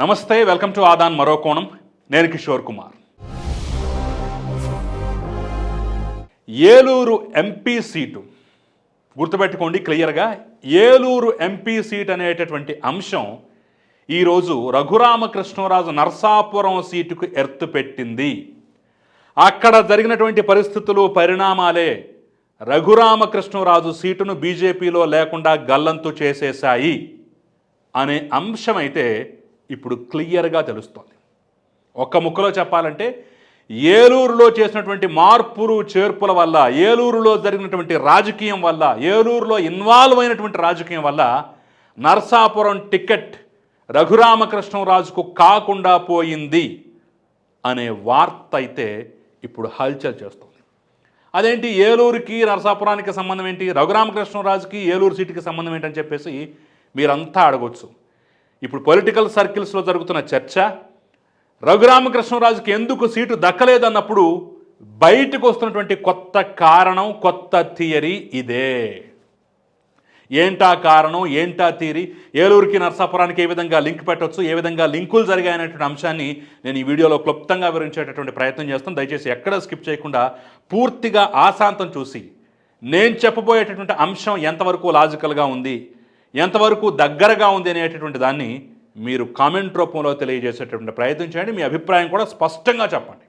నమస్తే welcome to Aadan మరో కోణం. నేను Kishore Kumar. Eluru MP seat. గుర్తుపెట్టుకోండి క్లియర్గా ఏలూరు ఎంపీ సీట్ అనేటటువంటి అంశం ఈరోజు రఘురామకృష్ణరాజు నర్సాపురం సీటుకు ఎర్తు పెట్టింది. అక్కడ జరిగినటువంటి పరిస్థితులు పరిణామాలే రఘురామకృష్ణరాజు సీటును బీజేపీలో లేకుండా గల్లంతు చేసేశాయి అనే అంశమైతే ఇప్పుడు క్లియర్గా తెలుస్తోంది. ఒక్క ముక్కలో చెప్పాలంటే ఏలూరులో చేసినటువంటి మార్పులు చేర్పుల వల్ల ఏలూరులో జరిగినటువంటి రాజకీయం వల్ల ఏలూరులో ఇన్వాల్వ్ అయినటువంటి రాజకీయం వల్ల నర్సాపురం టికెట్ రఘురామకృష్ణరాజుకు కాకుండా పోయింది అనే వార్త అయితే ఇప్పుడు హల్చల్ చేస్తుంది. అదేంటి? ఏలూరుకి నరసాపురానికి సంబంధం ఏంటి? రఘురామకృష్ణరాజుకి ఏలూరు సీటుకి సంబంధం ఏంటని చెప్పేసి మీరంతా అడగొచ్చు. ఇప్పుడు పొలిటికల్ సర్కిల్స్లో జరుగుతున్న చర్చ రఘురామకృష్ణరాజుకి ఎందుకు సీటు దక్కలేదన్నప్పుడు బయటకు వస్తున్నటువంటి కొత్త కారణం కొత్త థియరీ ఇదే. ఏంటా కారణం ఏంటా థియరీ? ఏలూరుకి నర్సాపురానికి ఏ విధంగా లింక్ పెట్టవచ్చు ఏ విధంగా లింకులు జరిగాయనేటువంటి అంశాన్ని నేను ఈ వీడియోలో క్లుప్తంగా వివరించేటటువంటి ప్రయత్నం చేస్తాను. దయచేసి ఎక్కడ స్కిప్ చేయకుండా పూర్తిగా ఆశాంతం చూసి నేను చెప్పబోయేటటువంటి అంశం ఎంతవరకు లాజికల్గా ఉంది ఎంతవరకు దగ్గరగా ఉంది అనేటటువంటి దాన్ని మీరు కామెంట్ రూపంలో తెలియజేసేటటువంటి ప్రయత్నం చేయండి. మీ అభిప్రాయం కూడా స్పష్టంగా చెప్పండి.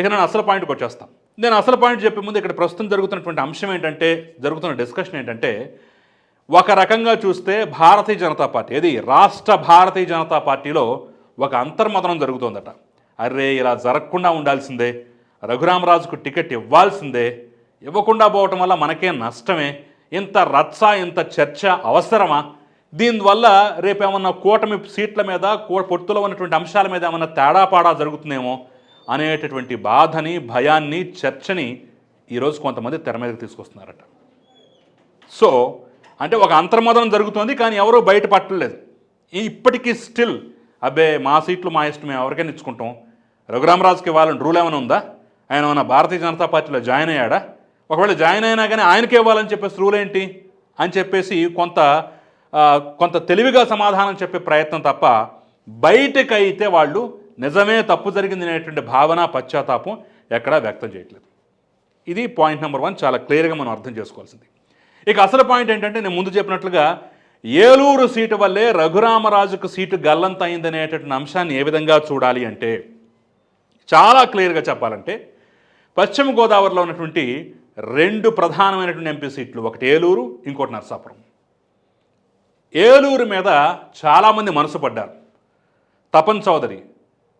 ఇక నేను అసలు పాయింట్కి వచ్చేస్తాను. నేను అసలు పాయింట్ చెప్పే ముందు ఇక్కడ ప్రస్తుతం జరుగుతున్నటువంటి అంశం ఏంటంటే జరుగుతున్న డిస్కషన్ ఏంటంటే ఒక రకంగా చూస్తే భారతీయ జనతా పార్టీ ఇది రాష్ట్ర భారతీయ జనతా పార్టీలో ఒక అంతర్మతనం జరుగుతోందట. అరే ఇలా జరగకుండా ఉండాల్సిందే. రఘురామరాజుకు టికెట్ ఇవ్వాల్సిందే. ఇవ్వకుండా పోవటం వల్ల మనకే నష్టమే? ఇంత రచ్చ ఇంత చర్చ అవసరమా? దీనివల్ల రేపేమన్నా కూటమి సీట్ల మీద పొత్తులో ఉన్నటువంటి అంశాల మీద ఏమన్నా తేడాపాడా జరుగుతుందేమో అనేటటువంటి బాధని భయాన్ని చర్చని ఈరోజు కొంతమంది తెర మీదకి తీసుకొస్తున్నారట. సో అంటే ఒక అంతర్మోదనం జరుగుతోంది కానీ ఎవరూ బయట పట్టలేదు. ఇప్పటికీ స్టిల్ అబ్బే మా సీట్లు మా ఇష్టం మేము ఎవరికైనా ఇచ్చుకుంటాం. రఘురామరాజుకి ఇవ్వాలని రూల్ ఏమైనా ఉందా? ఆయన మన భారతీయ జనతా పార్టీలో జాయిన్ అయ్యాడా? ఒకవేళ జాయిన్ అయినా కానీ ఆయనకే ఇవ్వాలని చెప్పేసి రూల్ ఏంటి అని చెప్పేసి కొంత కొంత తెలివిగా సమాధానం చెప్పే ప్రయత్నం తప్ప బయటకైతే వాళ్ళు నిజమే తప్పు జరిగింది అనేటువంటి భావన పశ్చాత్తాపం ఎక్కడా వ్యక్తం చేయట్లేదు. ఇది పాయింట్ నెంబర్ వన్. చాలా క్లియర్గా మనం అర్థం చేసుకోవాల్సింది. ఇక అసలు పాయింట్ ఏంటంటే నేను ముందు చెప్పినట్లుగా ఏలూరు సీటు వల్లే రఘురామరాజుకు సీటు గల్లంత అయిందనేటటువంటి అంశాన్ని ఏ విధంగా చూడాలి అంటే చాలా క్లియర్గా చెప్పాలంటే పశ్చిమ గోదావరిలో ఉన్నటువంటి రెండు ప్రధానమైనటువంటి ఎంపీ సీట్లు ఒకటి ఏలూరు ఇంకోటి నర్సాపురం. ఏలూరు మీద చాలామంది మనసు పడ్డారు. తపన్ చౌదరి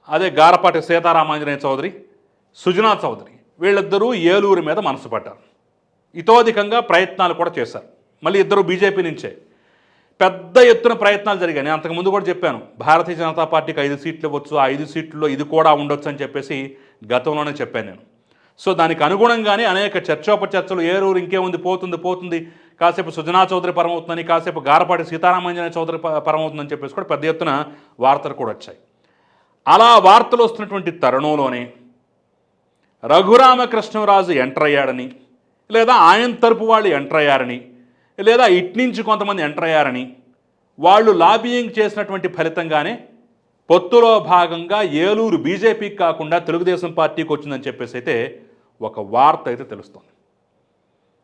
అదే గారపాటి సీతారామాంజనేయ చౌదరి సుజనా చౌదరి వీళ్ళిద్దరూ ఏలూరు మీద మనసు పడ్డారు. ఇతోధికంగా ప్రయత్నాలు కూడా చేశారు. మళ్ళీ ఇద్దరు బీజేపీ నుంచే. పెద్ద ఎత్తున ప్రయత్నాలు జరిగాయి. నేను అంతకుముందు కూడా చెప్పాను భారతీయ జనతా పార్టీకి ఐదు సీట్లు ఇవ్వచ్చు ఆ ఐదు సీట్లలో ఇది కూడా ఉండొచ్చు అని చెప్పేసి గతంలోనే చెప్పాను నేను. సో దానికి అనుగుణంగానే అనేక చర్చోపచర్చలు ఏరూరు ఇంకేముంది పోతుంది పోతుంది. కాసేపు సుజనా చౌదరి పరమవుతుందని కాసేపు గారపాటి సీతారామంజన చౌదరి పరమవుతుందని చెప్పేసి కూడా పెద్ద ఎత్తున వార్తలు కూడా వచ్చాయి. అలా వార్తలు వస్తున్నటువంటి తరుణంలోనే రఘురామకృష్ణరాజు ఎంటర్ అయ్యాడని లేదా ఆయన తరపు వాళ్ళు ఎంటర్ అయ్యారని లేదా ఇట్నుంచి కొంతమంది ఎంటర్ అయ్యారని వాళ్ళు లాబియింగ్ చేసినటువంటి ఫలితంగానే పొత్తులో భాగంగా ఏలూరు బీజేపీకి కాకుండా తెలుగుదేశం పార్టీకి వచ్చిందని చెప్పేసి అయితే ఒక వార్త అయితే తెలుస్తుంది.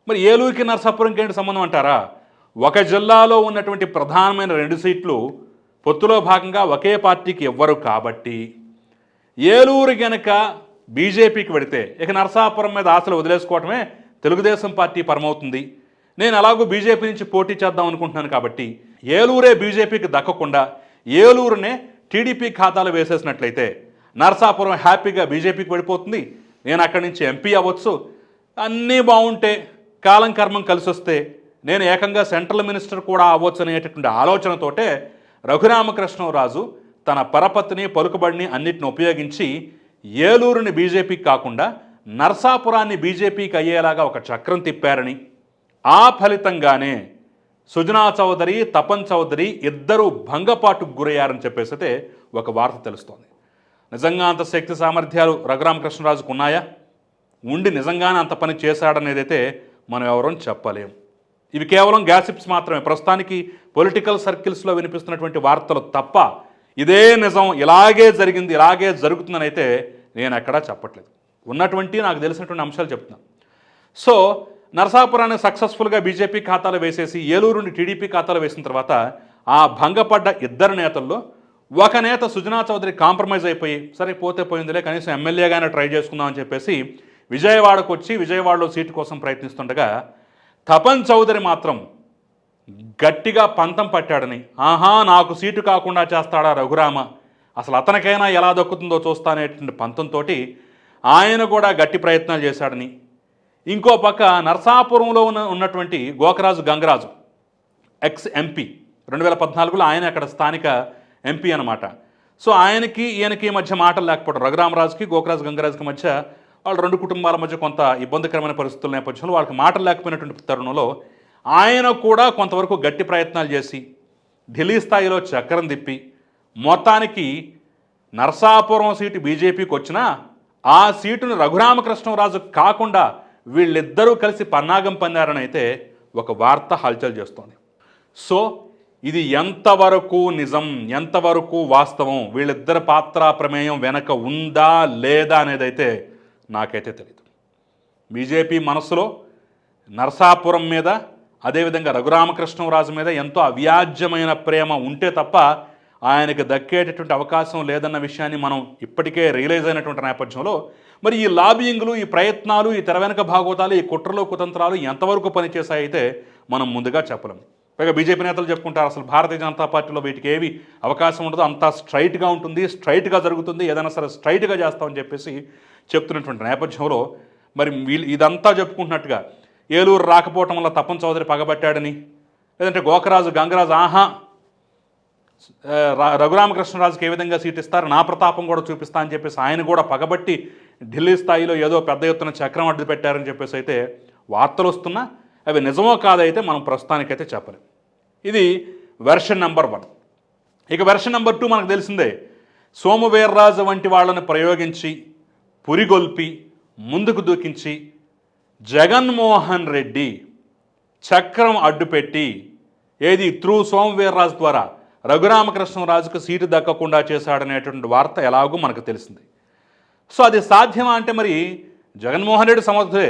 మరి ఏలూరుకి నరసాపురంకి ఏంటి సంబంధం అంటారా? ఒక జిల్లాలో ఉన్నటువంటి ప్రధానమైన రెండు సీట్లు పొత్తులో భాగంగా ఒకే పార్టీకి ఇవ్వరు కాబట్టి ఏలూరు గనక బీజేపీకి పెడితే ఇక నరసాపురం మీద ఆశలు వదిలేసుకోవటమే తెలుగుదేశం పార్టీ పరమవుతుంది. నేను అలాగూ బీజేపీ నుంచి పోటీ చేద్దాం అనుకుంటున్నాను కాబట్టి ఏలూరే బీజేపీకి దక్కకుండా ఏలూరునే టీడీపీ ఖాతాలు వేసేసినట్లయితే నరసాపురం హ్యాపీగా బీజేపీకి వెళ్ళిపోతుంది. నేను అక్కడి నుంచి ఎంపీ అవ్వచ్చు. అన్నీ బాగుంటే కాలం కర్మం కలిసి వస్తే నేను ఏకంగా సెంట్రల్ మినిస్టర్ కూడా అవ్వచ్చు అనేటటువంటి ఆలోచనతోటే రఘురామకృష్ణరాజు తన పరపతిని పలుకుబడిని అన్నిటిని ఉపయోగించి ఏలూరుని బీజేపీకి కాకుండా నర్సాపురాన్ని బీజేపీకి అయ్యేలాగా ఒక చక్రం తిప్పారని. ఆ ఫలితంగానే సుజనా చౌదరి తపన్ చౌదరి ఇద్దరు భంగపాటుకు గురయ్యారని చెప్పేసి ఒక వార్త తెలుస్తోంది. నిజంగా అంత శక్తి సామర్థ్యాలు రఘురామకృష్ణరాజుకు ఉన్నాయా? ఉండి నిజంగానే అంత పని చేశాడనేదైతే మనం ఎవరూ చెప్పలేం. ఇవి కేవలం గ్యాసిప్స్ మాత్రమే. ప్రస్తుతానికి పొలిటికల్ సర్కిల్స్లో వినిపిస్తున్నటువంటి వార్తలు తప్ప ఇదే నిజం ఇలాగే జరిగింది ఇలాగే జరుగుతుందని అయితే నేను ఎక్కడా చెప్పట్లేదు. ఉన్నటువంటి నాకు తెలిసినటువంటి అంశాలు చెప్తున్నాను సో నరసాపురాన్ని సక్సెస్ఫుల్గా బీజేపీ ఖాతాలో వేసేసి ఏలూరు నుండి టీడీపీ ఖాతాలో వేసిన తర్వాత ఆ భంగపడ్డ ఇద్దరు నేతల్లో ఒక నేత సుజనా చౌదరి కాంప్రమైజ్ అయిపోయి సరే పోతే పోయిందిలే కనీసం ఎమ్మెల్యేగానే ట్రై చేసుకుందామని చెప్పేసి విజయవాడకు వచ్చి విజయవాడలో సీటు కోసం ప్రయత్నిస్తుండగా తపన్ చౌదరి మాత్రం గట్టిగా పంతం పట్టాడని ఆహా నాకు సీటు కాకుండా చేస్తాడా రఘురామ? అసలు అతనికైనా ఎలా దక్కుతుందో చూస్తానేటువంటి పంతంతో ఆయన కూడా గట్టి ప్రయత్నాలు చేశాడని. ఇంకో పక్క నర్సాపురంలో ఉన్న ఉన్నటువంటి గోకరాజు గంగరాజు ఎక్స్ ఎంపీ రెండు వేల పద్నాలుగులో ఆయన అక్కడ స్థానిక ఎంపీ అనమాట సో ఆయనకి ఈయనకి మధ్య మాటలు లేకపోవడం రఘురామరాజుకి గోకరాజు గంగరాజుకి మధ్య వాళ్ళ రెండు కుటుంబాల మధ్య కొంత ఇబ్బందికరమైన పరిస్థితుల నేపథ్యంలో వాళ్ళకి మాటలు లేకపోయినటువంటి తరుణంలో ఆయన కూడా కొంతవరకు గట్టి ప్రయత్నాలు చేసి ఢిల్లీ స్థాయిలో చక్రం తిప్పి మొత్తానికి నర్సాపురం సీటు బీజేపీకి వచ్చినా ఆ సీటును రఘురామకృష్ణరాజు కాకుండా వీళ్ళిద్దరూ కలిసి పన్నాగం పన్నారని అయితే ఒక వార్త హల్చల్ చేస్తోంది. సో ఇది ఎంతవరకు నిజం ఎంతవరకు వాస్తవం వీళ్ళిద్దరి పాత్ర ప్రమేయం వెనక ఉందా లేదా అనేది అయితే నాకైతే తెలియదు బీజేపీ మనసులో నరసాపురం మీద అదేవిధంగా రఘురామకృష్ణరాజు మీద ఎంతో అవ్యాజ్యమైన ప్రేమ ఉంటే తప్ప ఆయనకు దక్కేటటువంటి అవకాశం లేదన్న విషయాన్ని మనం ఇప్పటికే రియలైజ్ అయినటువంటి నేపథ్యంలో మరి ఈ లాబియింగ్లు ఈ ప్రయత్నాలు ఈ తెర వెనక భాగవతాలు ఈ కుట్రలు కుతంత్రాలు ఎంతవరకు పనిచేశాయితే మనం ముందుగా చెప్పలేం. పైగా బీజేపీ నేతలు చెప్పుకుంటారు అసలు భారతీయ జనతా పార్టీలో వీటికి ఏవి అవకాశం ఉండదు అంతా స్ట్రైట్గా ఉంటుంది స్ట్రైట్గా జరుగుతుంది ఏదైనా సరే స్ట్రైట్గా చేస్తామని చెప్పేసి చెప్తున్నటువంటి నేపథ్యంలో మరి వీళ్ళు ఇదంతా చెప్పుకుంటున్నట్టుగా ఏలూరు రాకపోవటం వల్ల తప్పని చౌదరి పగబట్టాడని లేదంటే గోకరాజు గంగరాజు ఆహా ర- రఘురామకృష్ణరాజుకి ఏ విధంగా సీట్ ఇస్తారు నా ప్రతాపం కూడా చూపిస్తా అని చెప్పేసి ఆయన కూడా పగబట్టి ఢిల్లీ స్థాయిలో ఏదో పెద్ద ఎత్తున చక్రం అడ్డు పెట్టారని చెప్పేసి అయితే వార్తలు వస్తున్నా అవి నిజమో కాదైతే మనం ప్రస్తుతానికైతే చెప్పలేం. ఇది వెర్షన్ నెంబర్ వన్ ఇక వెర్షన్ నెంబర్ టూ మనకు తెలిసిందే సోమవీర్రాజు వంటి వాళ్ళని ప్రయోగించి పురిగొల్పి ముందుకు దూకించి జగన్మోహన్ రెడ్డి చక్రం అడ్డుపెట్టి ఏది త్రూ సోమవీర్రాజు ద్వారా రఘురామకృష్ణరాజుకు సీటు దక్కకుండా చేశాడనేటువంటి వార్త ఎలాగో మనకు తెలిసింది. సో అది సాధ్యమా అంటే మరి జగన్మోహన్ రెడ్డి సమర్థుడే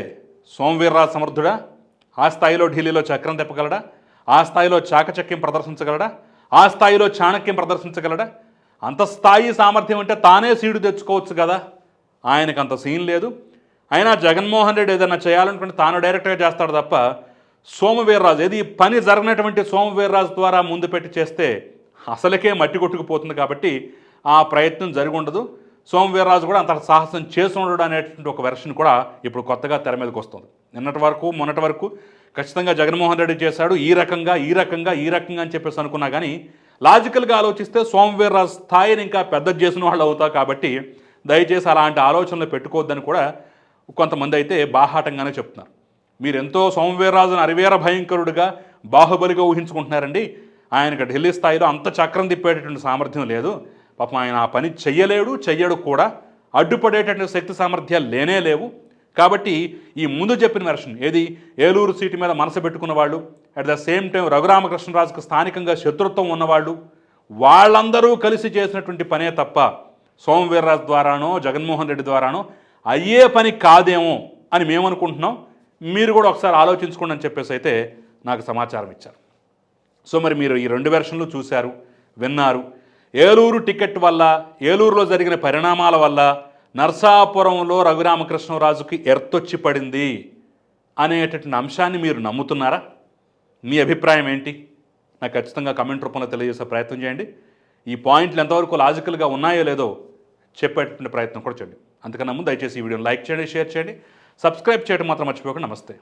సోమవీర్రాజు సమర్థుడా? ఆ స్థాయిలో ఢిల్లీలో చక్రం తిప్పగలడా? ఆ స్థాయిలో చాకచక్యం ప్రదర్శించగలడా? ఆ స్థాయిలో చాణక్యం ప్రదర్శించగలడా? అంత స్థాయి సామర్థ్యం అంటే తానే సీడు తెచ్చుకోవచ్చు కదా? ఆయనకు అంత సీన్ లేదు. అయినా జగన్మోహన్ రెడ్డి ఏదైనా చేయాలనుకుంటే తాను డైరెక్ట్గా చేస్తాడు తప్ప సోమవీర్రాజు ఏది పని జరిగినటువంటి సోమవీర్రాజు ద్వారా ముందు పెట్టి చేస్తే అసలకే మట్టి కొట్టుకుపోతుంది కాబట్టి ఆ ప్రయత్నం జరిగి ఉండదు. సోమవీర్రాజు కూడా అంత సాహసం చేసి ఉండడు అనేటువంటి ఒక వెర్షన్ కూడా ఇప్పుడు కొత్తగా తెర మీదకి వస్తుంది. నిన్నటి వరకు మొన్నటి వరకు ఖచ్చితంగా జగన్మోహన్ రెడ్డి చేశాడు. ఈ రకంగా ఈ రకంగా ఈ రకంగా అని చెప్పేసి అనుకున్నా కానీ లాజికల్గా ఆలోచిస్తే సోమవీర్రాజు స్థాయిని ఇంకా పెద్ద చేసిన వాళ్ళు అవుతా కాబట్టి దయచేసి అలాంటి ఆలోచనలు పెట్టుకోవద్దని కూడా కొంతమంది అయితే బాహాటంగానే చెప్తున్నారు. మీరు ఎంతో సోమవీర్రాజును అరివేర భయంకరుడిగా బాహుబలిగా ఊహించుకుంటున్నారండి. ఆయనకు ఢిల్లీ స్థాయిలో అంత చక్రం తిప్పేటటువంటి సామర్థ్యం లేదు. పాపం ఆయన ఆ పని చెయ్యలేడు చెయ్యడు కూడా. అడ్డుపడేటటువంటి శక్తి సామర్థ్యాలు లేనే లేవు. కాబట్టి ఈ ముందు చెప్పిన వెర్షన్ ఏది? ఏలూరు సీటు మీద మనసు పెట్టుకున్న వాళ్ళు అట్ ద సేమ్ టైం రఘురామకృష్ణరాజుకు స్థానికంగా శత్రుత్వం ఉన్నవాళ్ళు వాళ్ళందరూ కలిసి చేసినటువంటి పనే తప్ప సోమవీర్రాజు ద్వారానో జగన్మోహన్ రెడ్డి ద్వారానో అయ్యే పని కాదేమో అని మేము అనుకుంటున్నాం మీరు కూడా ఒకసారి ఆలోచించుకోండి అని చెప్పేసి అయితే నాకు సమాచారం ఇచ్చారు. సో మరి మీరు ఈ రెండు వెర్షన్లు చూశారు విన్నారు. ఏలూరు టికెట్ వల్ల ఏలూరులో జరిగిన పరిణామాల వల్ల నర్సాపురంలో రఘురామకృష్ణరాజుకి ఎర్తొచ్చి పడింది అనేటటువంటి అంశాన్ని మీరు నమ్ముతున్నారా? మీ అభిప్రాయం ఏంటి? నాకు ఖచ్చితంగా కమెంట్ రూపంలో తెలియజేసే ప్రయత్నం చేయండి. ఈ పాయింట్లు ఎంతవరకు లాజికల్గా ఉన్నాయో లేదో చెప్పేటటువంటి ప్రయత్నం కూడా చేయండి. అంతకన్నా ముందు దయచేసి ఈ వీడియోని లైక్ చేయండి షేర్ చేయండి సబ్స్క్రైబ్ చేయడం మాత్రం మర్చిపోకండి. నమస్తే.